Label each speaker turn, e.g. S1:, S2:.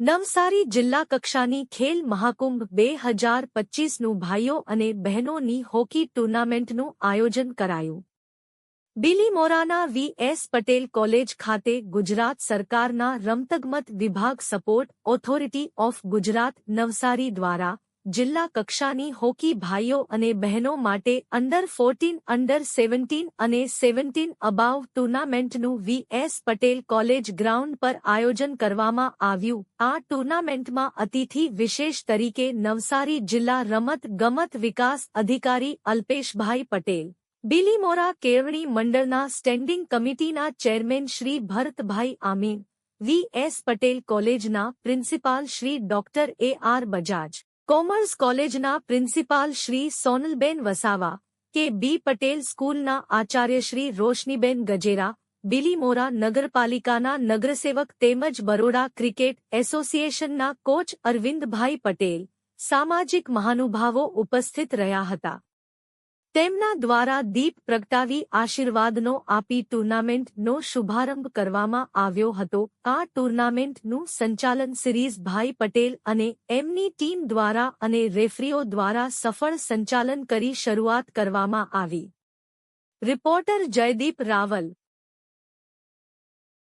S1: નવસારી જિલ્લા કક્ષાની ખેલ મહાકુંભ બે હજાર પચીસનું ભાઈઓ અને બહેનોની હોકી ટુર્નામેન્ટનું આયોજન કરાયું. બિલીમોરાના વી. એસ. પટેલ કોલેજ ખાતે ગુજરાત સરકારના રમતગમત વિભાગ sport authority of Gujarat Navsari દ્વારા જિલ્લા કક્ષાની હોકી ભાઈઓ અને બહેનો માટે અંડર ફોર્ટીન, અંડર સેવન્ટીન અને seventeen above ટુર્નામેન્ટનું V S Patel college ground પર આયોજન કરવામાં આવ્યું. આ ટુર્નામેન્ટમાં અતિથિ વિશેષ તરીકે નવસારી જિલ્લા રમત ગમત વિકાસ અધિકારી અલ્પેશભાઈ પટેલ, બિલીમોરા કેળવણી મંડળના સ્ટેન્ડિંગ કમિટીના chairman Shri Bharatbhai Amin, V S Patel કોલેજના principal Shri doctor A R Bajaj commerce કોલેજના principal Shri Sonalben Vasava, K B Patel સ્કૂલના આચાર્ય શ્રી રોશનીબેન ગજેરા બિલીમોરા નગરપાલિકાના નગરસેવક તેમજ બરોડા ક્રિકેટ એસોસિએશનના કોચ અરવિંદભાઈ પટેલ, સામાજિક મહાનુભાવો ઉપસ્થિત રહ્યા હતા. તેમના દ્વારા દીપ પ્રગટાવી આશીર્વાદનો આપી ટુર્નામેન્ટનો શુભારંભ કરવામાં આવ્યો હતો. આ ટુર્નામેન્ટનું સંચાલન સિરીઝ ભાઈ પટેલ અને એમની ટીમ દ્વારા અને રેફરીઓ દ્વારા સફળ સંચાલન કરી શરૂઆત કરવામાં આવી. રિપોર્ટર જયદીપ રાવલ